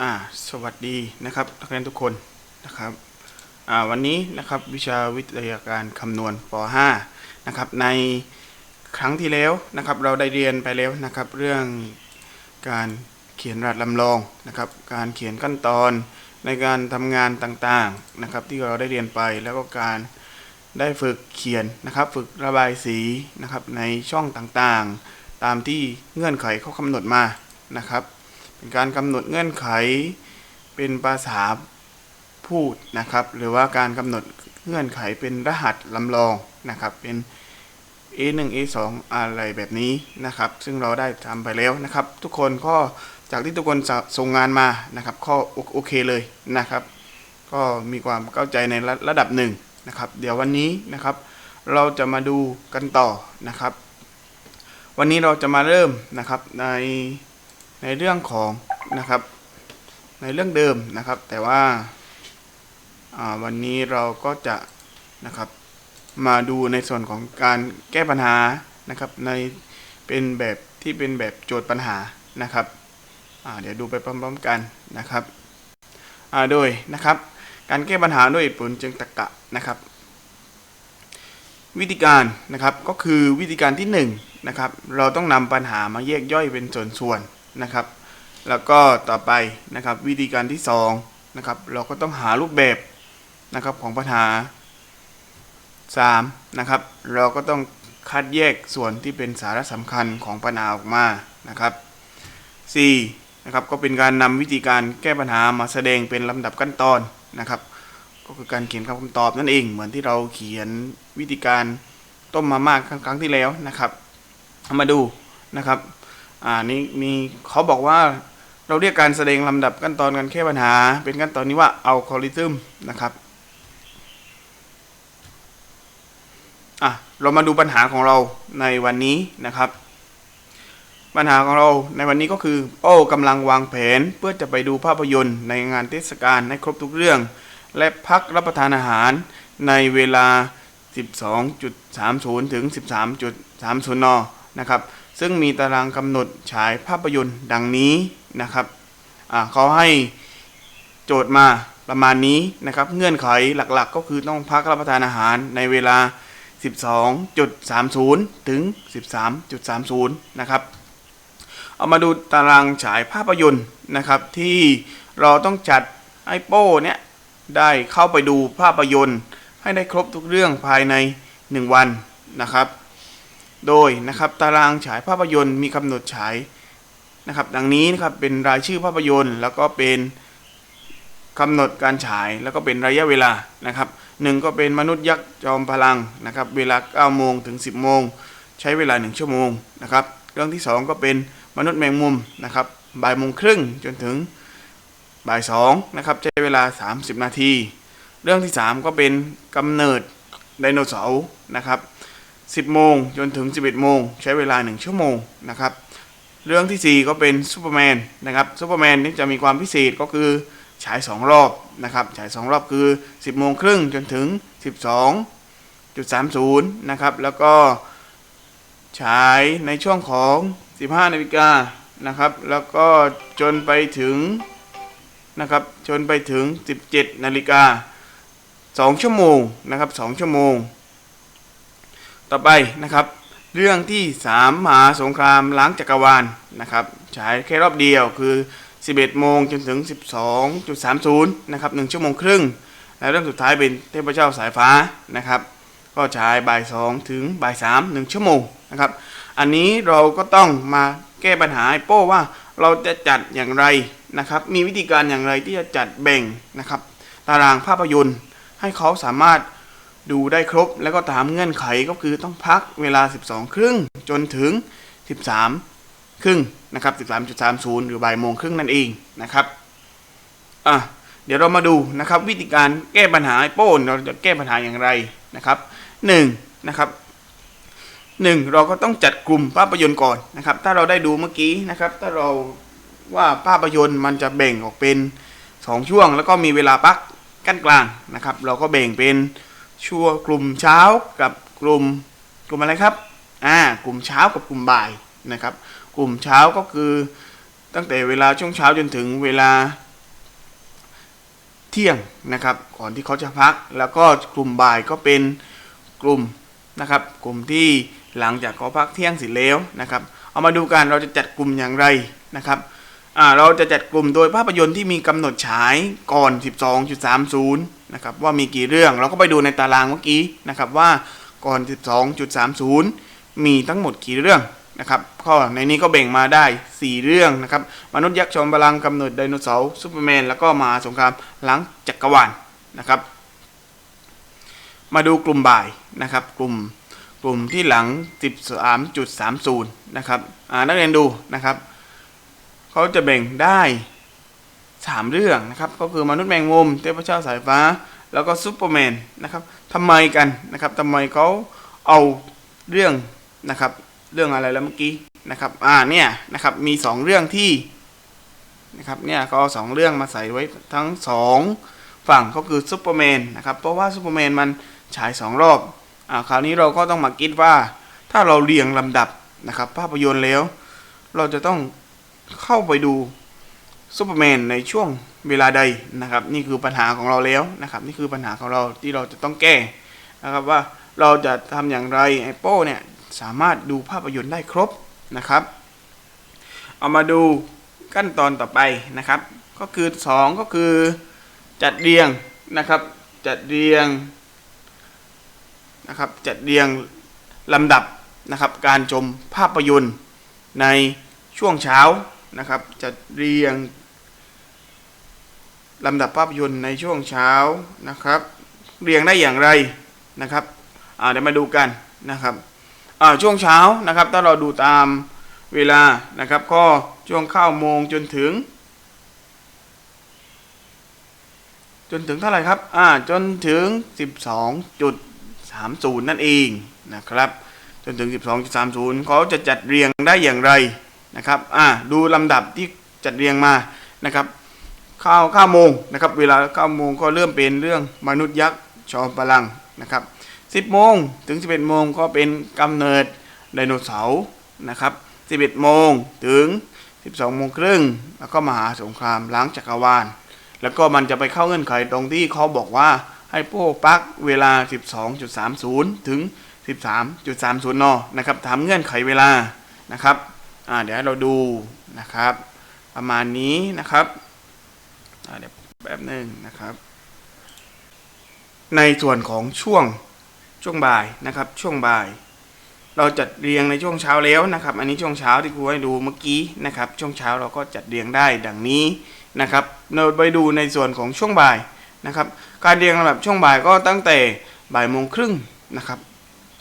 อ่าสวัสดีนะครับนักเรียนทุกคนนะครับอ่าวันนี้นะครับวิชาวิทยาการคำนวณป .5 นะครับในครั้งที่แล้วนะครับเราได้เรียนไปแล้วนะครับเรื่องการเขียนรหัสลำลองนะครับการเขียนขั้นตอนในการทำงานต่างๆนะครับที่เราได้เรียนไปแล้วก็การได้ฝึกเขียนนะครับฝึกระบายสีนะครับในช่องต่างๆ ตามที่เงื่อนไขเขากำหนดมานะครับ เป็นการกำหนดเงื่อนไข เป็นภาษาพูดนะครับ หรือว่าการกำหนดเงื่อนไขเป็นรหัสลำลองนะครับ เป็น A1 A2 อะไรแบบนี้นะครับ ซึ่งเราได้ทำไปแล้วนะครับ ทุกคนก็จากที่ทุกคนส่งงานมานะครับข้อโอโอเคเลยนะครับ ก็มีความเข้าใจในระระดับหนึ่งนะครับ เดี๋ยววันนี้นะครับ เราจะมาดูกันต่อนะครับ วันนี้เราจะมาเริ่มนะครับใน ในเรื่องของนะครับ ในเรื่องเดิมนะครับ แต่ว่าาวันนี้เราก็จะนะครับมาดูในส่วนของการแก้ปัญหานะครับ ในเป็นแบบที่เป็นแบบโจทย์ปัญหานะครับเดี๋ยวดูไปพร้อมๆกันนะครับโดยนะครับการแก้ปัญหาด้วยเหตุผลเชิงตรรกะนะครับ วิธีการนะครับก็คือวิธีการที่1นงนะครับเราต้องนำปัญหามาแยกย่อยเป็นส่วนๆ นะครับ แล้วก็ต่อไปนะครับวิธีการที่2นะครับเราก็ต้องหารูปแบบนะครับของปัญหา 3. นะครับเราก็ต้องคัดแยกส่วนที่เป็นสาระสำคัญของปัญหาออกมานะครับ 4. นะครับก็เป็นการนำวิธีการแก้ปัญหามาแสดงเป็นลำดับขั้นตอนนะครับ ก็คือการเขียนคำตอบนั่นเองเหมือนที่เราเขียนวิธีการต้มมาม่าครั้งครั้งที่แล้วนะครับมาดูนะครับ อ่านี่มีเขาบอกว่าเราเรียกการแสดงลำดับขั้นตอนการแก้ปัญหา เป็นขั้นตอนนี้ว่าอัลกอริทึมนะครับอะเรามาดูปัญหาของเราในวันนี้นะครับ ปัญหาของเราในวันนี้ก็คือโอ้กำลังวางแผนเพื่อจะไปดูภาพยนตร์ในงานเทศกาลให้ครบทุกเรื่อง และพักรับประทานอาหารในเวลา 12.30 ถึง 13.30 นนะครับ ซึ่งมีตารางกำหนดฉายภาพยนตร์ดังนี้นะครับเขาให้โจทย์มาประมาณนี้นะครับ เงื่อนไขหลักๆ ก็คือต้องพักรับประทานอาหารในเวลา 12.30 ถึง 13.30 นะครับ เอามาดูตารางฉายภาพยนตร์นะครับ ที่เราต้องจัดไอโป้เนี่ยได้เข้าไปดูภาพยนตร์ ให้ได้ครบทุกเรื่องภายใน 1 วันนะครับ โดยนะครับตารางฉายภาพยนตร์มีกำหนดฉายนะครับ ดังนี้นะครับเป็นรายชื่อภาพยนตร์แล้วก็เป็นกำหนดการฉายแล้วก็เป็นระยะเวลานะครับหนึ่งก็เป็นมนุษย์ยักษ์จอมพลังนะครับ เวลา9โมงถึง 10 โมง ใช้เวลา 1 ชั่วโมงนะครับเรื่องที่ 2 ก็เป็นมนุษย์แมงมุมนะครับบ่ายโมงครึ่งจนถึงบ่ายสองนะครับใช้เวลา 30 นาที เรื่องที่ 3 ก็เป็นกำเนิดไดโนเสาร์นะครับ 10 โมงจนถึง 11 โมง ใช้เวลา 1 ชั่วโมงนะครับ เรื่องทีสี่ 4 ก็เป็นซูเปอร์แมนนะครับซูเปอร์แมนนี่จะมีความพิเศษก็คือฉาย 2 รอบนะครับฉาย 2 รอบคือ 10 โมงครึ่งจนถึง 12.30 นะครับ แล้วก็ฉายในช่วงของ 15 นาฬิกานะครับ แล้วก็จนไปถึงนะครับจนไปถึง 17 นาฬิกา 2 ชั่วโมงนะครับ 2 ชั่วโมง ต่อไปนะครับ เรื่องที่3มหาสงครามล้างจักรวาลนะครับฉายแค่รอบเดียวคือ 11 โมงจนถึง 12.30 นะครับ 1 ชั่วโมงครึ่ง และเรื่องสุดท้ายเป็นเทพเจ้าสายฟ้านะครับ ก็ฉายบ่าย 2 ถึงบ่าย 3 1 ชั่วโมงนะครับ อันนี้เราก็ต้องมาแก้ปัญหาไอ้โป้ว่าเราจะจัดอย่างไรนะครับ มีวิธีการอย่างไรที่จะจัดแบ่งนะครับ ตารางภาพยนตร์ให้เขาสามารถ ดูได้ครบแล้วก็ตามเงื่อนไขก็คือต้องพักเวลา 12 ครึ่งจนถึง 13 ครึ่งนะครับ 13.30 หรือบ่ายโมงครึ่งนั่นเองนะครับอะเดี๋ยวเรามาดูนะครับวิธีการแก้ปัญหาไอโป้เราจะแก้ปัญหาอย่างไรนะครับ1นะครับหนึ่งเราก็ต้องจัดกลุ่มภาพยนตร์ก่อนนะครับ ถ้าเราได้ดูเมื่อกี้นะครับ ถ้าเราว่าภาพยนตร์มันจะแบ่งออกเป็น 2 ช่วง แล้วก็มีเวลาพักกั้นกลางนะครับ เราก็แบ่งเป็น ช่วกลุ่มเช้ากับกลุ่มกลุ่มอะไรครับอ่ากลุ่มเช้ากับกลุ่มบ่ายนะครับ กลุ่มเช้าก็คือตั้งแต่เวลาช่วงเช้าจนถึงเวลาเที่ยงนะครับก่อนที่เขาจะพัก แล้วก็กลุ่มบ่ายก็เป็นกลุ่มนะครับ กลุ่มที่หลังจากเขาพักเที่ยงเสร็จแล้วนะครับ เอามาดูกันเราจะจัดกลุ่มอย่างไรนะครับอ่าเราจะจัดกลุ่มโดยภาพยนตร์ที่มีกำหนดฉายก่อน 12.30 นะครับว่ามีกี่เรื่องเราก็ไปดูในตารางเมื่อกี้นะครับว่าก่อน 12.30 มีทั้งหมดกี่เรื่องนะครับข้อในนี้ก็แบ่งมาได้ 4 เรื่องนะครับมนุษย์ยักษ์จอมพลังกำเนิดไดโนเสาร์ซูเปอร์แมนแล้วก็มาสงครามหลังจักรวาลนะครับ มาดูกลุ่มบ่ายนะครับกลุ่มกลุ่มที่หลัง 13.30 นะครับนักเรียนดูนะครับเขาจะแบ่งได้ 3 เรื่องนะครับก็คือมนุษย์แมงมุมเทพเจ้าสายฟ้า แล้วก็ซูเปอร์แมนนะครับทำไมกันนะครับทำไมเขาเอาเรื่องนะครับเรื่องอะไรแล้วเมื่อกี้นะครับอ่าเนี่ยนะครับมีสองเรื่องที่นะครับเนี่ยเขาเอาสองเรื่องมาใส่ไว้ทั้งสองฝั่งก็คือซูเปอร์แมนนะครับเพราะว่าซูเปอร์แมนมันฉายสองรอบอ่าคราวนี้เราก็ต้องมาคิดว่าถ้าเราเรียงลำดับนะครับภาพยนตร์แล้ว เราจะต้องเข้าไปดู ซูเปอร์แมนในช่วงเวลาใดนะครับ นี่คือปัญหาของเราแล้วนะครับ นี่คือปัญหาของเราที่เราจะต้องแก้นะครับว่าเราจะทำอย่างไรไอโป้เนี่ยสามารถดูภาพยนตร์ได้ครบนะครับ เอามาดูขั้นตอนต่อไปนะครับ ก็คือ 2 ก็คือจัดเรียงนะครับ จัดเรียงนะครับจัดเรียงลำดับนะครับ การชมภาพยนตร์ในช่วงเช้านะครับ จัดเรียง ลำดับภาพยนตร์ในช่วงเช้านะครับ เรียงได้อย่างไรนะครับเดี๋ยวมาดูกันนะครับช่วงเช้านะครับ ถ้าเราดูตามเวลานะครับ ก็ช่วงเข้าโมงจนถึง จนถึงเท่าไหร่ครับอ่าจนถึง 12.30 นั่นเองนะครับ จนถึง 12.30เขาจะจัดเรียงได้อย่างไรนะครับอ่าดูลำดับที่จัดเรียงมานะครับ ข้าเข้าโมงนะครับเวลาข้าโมงก็เริ่มเป็นเรื่องมนุษย์ยักษ์จอมพลังนะครับ10โมงถึง11โมงก็เป็นกำเนิดไดโนเสาร์นะครับ11โมงถึง12โมงครึ่งแล้วก็มหาสงครามล้างจักรวาล แล้วก็มันจะไปเข้าเงื่อนไขตรงที่เขาบอกว่าให้โป้ปักเวลา 12.30 ถึง 13.30 น นะครับทำเงื่อนไขเวลานะครับเดี๋ยวเราดูนะครับ ประมาณนี้นะครับ เดี๋ยวแป๊บหนึ่งนะครับ ในส่วนของช่วงช่วงบ่ายนะครับ ช่วงบ่าย เราจัดเรียงในช่วงเช้าแล้วนะครับ อันนี้ช่วงเช้าที่ครูให้ดูเมื่อกี้นะครับ ช่วงเช้าเราก็จัดเรียงได้ดังนี้นะครับเราไปดูในส่วนของช่วงบ่ายนะครับ การเรียงลำดับช่วงบ่ายก็ตั้งแต่บ่ายโมงครึ่งนะครับ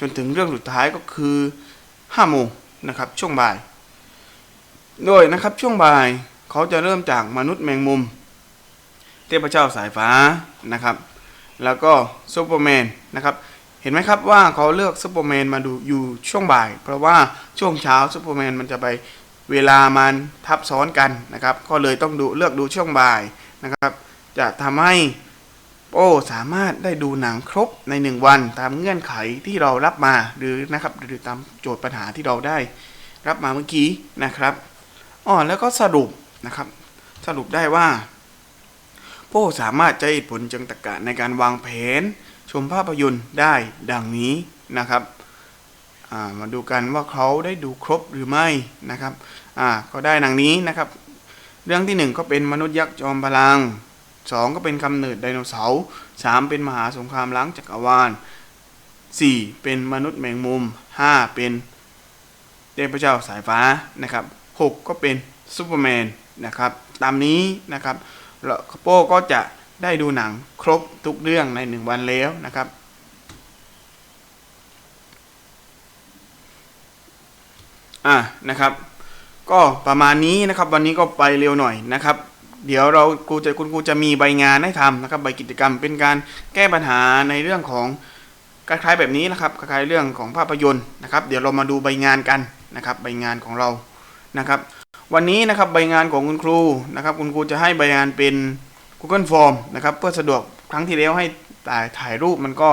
จนถึงเรื่องสุดท้ายก็คือ5โมงนะครับช่วงบ่าย โดยนะครับช่วงบ่ายเขาจะเริ่มจากมนุษย์แมงมุม ทพเจ้าสายฟ้านะครับ แล้วก็ซูเปอร์แมนนะครับ เห็นไหมครับว่าเขาเลือกซูเปอร์แมนมาดูอยู่ช่วงบ่าย เพราะว่าช่วงเช้าซูเปอร์แมนมันจะไปเวลามันทับซ้อนกันนะครับ ก็เลยต้องดูเลือกดูช่วงบ่ายนะครับ จะทำให้โอ้สามารถได้ดูหนังครบในหนึ่งวันตามเงื่อนไขที่เรารับมาหรือนะครับหรือตามโจทย์ปัญหาที่เราได้ รับมาเมื่อกี้นะครับอ๋อแล้วก็สรุปนะครับ สรุปได้ว่า โป้สามารถใช้เหตุผลเชิงตรรกะในการวางแผน ชมภาพยนตร์ได้ดังนี้นะครับามาดูกันว่าเขาได้ดูครบหรือไม่นะครับก็ได้ดังนี้นะครับ เรื่องที่หนึ่งก็เป็นมนุษย์ยักษ์จอมพลังสองก็เป็นกำเนิดไดโนเสาร์สามเป็นมหาสงครามล้างจักรวาลสี่เป็นมนุษย์แมงมุมห้าเป็นเทพเจ้าสายฟ้านะครับหกก็เป็นซูเปอร์แมนนะครับ ตามนี้นะครับ แล้วโป้ก็จะได้ดูหนังครบทุกเรื่องในหนึ่งวันแล้วนะครับ อะนะครับ ก็ประมาณนี้นะครับ วันนี้ก็ไปเร็วหน่อยนะครับ เดี๋ยวเราครูจะคุณครูจะมีใบงานให้ทำนะครับ ใบกิจกรรมเป็นการแก้ปัญหาในเรื่องของคล้ายๆแบบนี้นะครับคล้ายๆเรื่องของภาพยนตร์นะครับ เดี๋ยวเรามาดูใบงานกันนะครับ ใบงานของเรานะครับ วันนี้นะครับใบงานของคุณครูนะครับคุณครูจะให้ใบงานเป็น Google Form นะครับเพื่อสะดวกครั้งที่แล้วให้ถ่ายถ่ายรูปมันก็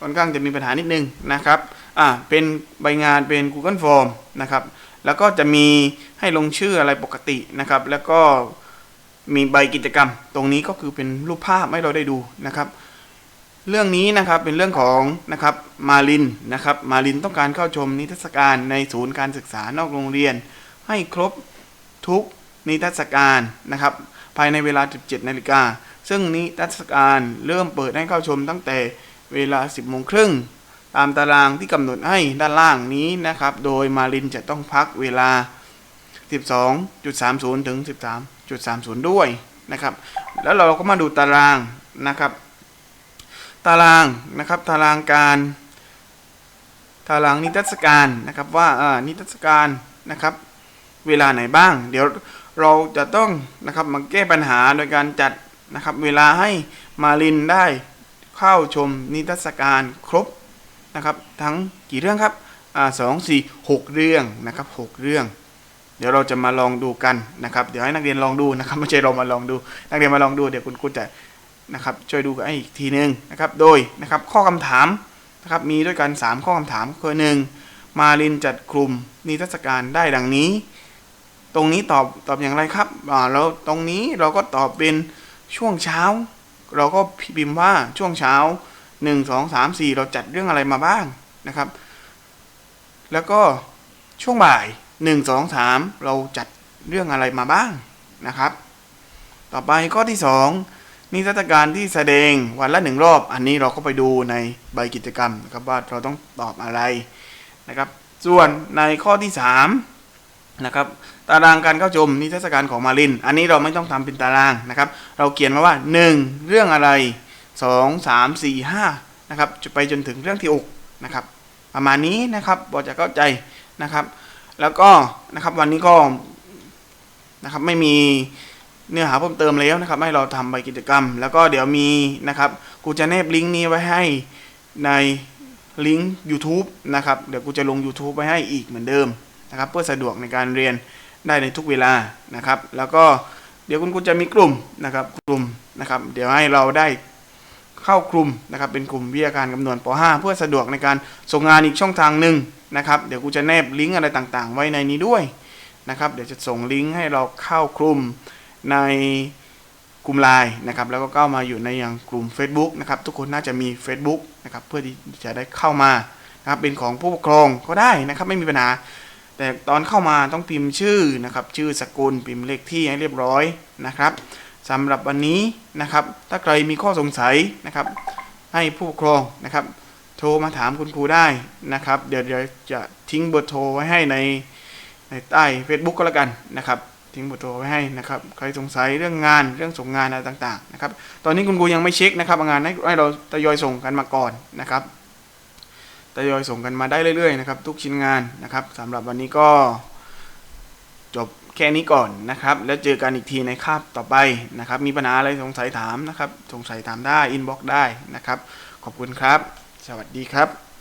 ค่อนข้างจะมีปัญหานิดนึงนะครับอ่าเป็นใบงานเป็น Google Form นะครับแล้วก็จะมีให้ลงชื่ออะไรปกตินะครับ แล้วก็มีใบกิจกรรม ตรงนี้ก็คือเป็นรูปภาพให้เราได้ดูนะครับ เรื่องนี้นะครับเป็นเรื่องของนะครับมาลินนะครับมาลินต้องการเข้าชมนิทรรศการในศูนย์การศึกษานอกโรงเรียน ให้ครบทุกนิทรรศการนะครับ ภายในเวลา 17 นาฬิกา ซึ่งนิทรรศการเริ่มเปิดให้เข้าชมตั้งแต่เวลา 10 โมงครึ่ง ตามตารางที่กำหนดให้ด้านล่างนี้นะครับ โดยมาลินจะต้องพักเวลา 12.30 ถึง 13.30 ด้วยนะครับ แล้วเราก็มาดูตารางนะครับ ตารางนะครับ ตารางการตารางนิทรรศการนะครับว่าอ่านิทรรศการนะครับ เวลาไหนบ้าง เดี๋ยวเราจะต้องนะครับมาแก้ปัญหาโดยการจัดนะครับเวลาให้มาลินได้เข้าชมนิทรรศการครบนะครับทั้งกี่เรื่องครับอ่าสองสี่หกเรื่องนะครับหกเรื่อง เดี๋ยวเราจะมาลองดูกันนะครับ เดี๋ยวให้นักเรียนลองดูนะครับไม่ใช่เรามาลองดู นักเรียนมาลองดูเดี๋ยวคุณครูจะนะครับช่วยดูกันอีกทีหนึงนะครับโดยนะครับข้อคำถามนะครับมีด้วยกัน 3 ข้อคำถามคือหนึ่งมาลินจัดกลุ่มนิทรรศการได้ดังนี้ ตรงนี้ตอบตอบอย่างไรครับอ่าแล้วตรงนี้เราก็ตอบเป็นช่วงเช้า เราก็พิมพ์ว่าช่วงเช้า 1 2 3 4 เราจัดเรื่องอะไรมาบ้างนะครับ แล้วก็ช่วงบ่าย 1 2 3 เราจัดเรื่องอะไรมาบ้างนะครับ ต่อไปข้อที่ 2 นิทรรศการที่แสดงวันละหนึ่งรอบ อันนี้เราก็ไปดูในใบกิจกรรมนะครับว่าเราต้องตอบอะไรนะครับ ส่วนในข้อที่3นะครับ ตารางการเข้าชมนิทรรศการของมาลิน อันนี้เราไม่ต้องทำเป็นตารางนะครับ เราเขียนมาว่า 1 เรื่องอะไร 2 3 4 5นะครับจะไปจนถึงเรื่องที่6นะครับประมาณนี้นะครับพอจะเข้าใจนะครับ แล้วก็นะครับวันนี้ก็นะครับไม่มีเนื้อหาเพิ่มเติมแล้วนะครับ ให้เราทำใบกิจกรรม แล้วก็เดี๋ยวมีนะครับกูจะแนบลิงก์นี้ไว้ให้ในลิงก์ YouTube นะครับ เดี๋ยวกูจะลง YouTube ไว้ให้อีกเหมือนเดิมนะครับ เพื่อสะดวกในการเรียน ได้ในทุกเวลานะครับ แล้วก็เดี๋ยวคุณครูจะมีกลุ่มนะครับกลุ่มนะครับ เดี๋ยวให้เราได้เข้ากลุ่มนะครับ เป็นกลุ่มวิทยาการคำนวณป .5 เพื่อสะดวกในการส่งงานอีกช่องทางหนึ่งนะครับ เดี๋ยวกูจะแนบลิงก์อะไรต่างๆ ไว้ในนี้ด้วยนะครับ เดี๋ยวจะส่งลิงก์ให้เราเข้ากลุ่มในกลุ่มไลน์นะครับ แล้วก็เข้ามาอยู่ในอย่างกลุ่ม Facebook นะครับ ทุกคนน่าจะมี Facebook นะครับ เพื่อที่จะได้เข้ามานะครับ เป็นของผู้ปกครองก็ได้นะครับ ไม่มีปัญหา แต่ตอนเข้ามาต้องพิมพ์ชื่อนะครับชื่อสกุลพิมพ์เลขที่ให้เรียบร้อยนะครับสำหรับวันนี้นะครับถ้าใครมีข้อสงสัยนะครับให้ผู้ปกครองนะครับโทรมาถามคุณครูได้นะครับ เดี๋ยวเดี๋ยวจะทิ้งเบอร์โทรไว้ให้ในในใต้ Facebook ก็แล้วกันนะครับทิ้งเบอร์โทรไว้ให้นะครับใครสงสัยเรื่องงานเรื่องส่งงานอะไรต่างๆนะครับตอนนี้คุณครูยังไม่เช็คนะครับงานให้เราทยอยส่งกันมาก่อนนะครับ ทยอยส่งกันมาได้เรื่อยๆนะครับทุกชิ้นงานนะครับสำหรับวันนี้ก็จบแค่นี้ก่อนนะครับ แล้วเจอกันอีกทีในคาบต่อไปนะครับ มีปัญหาอะไรสงสัยถามนะครับ สงสัยถามได้อินบ็อกได้นะครับ ขอบคุณครับ สวัสดีครับ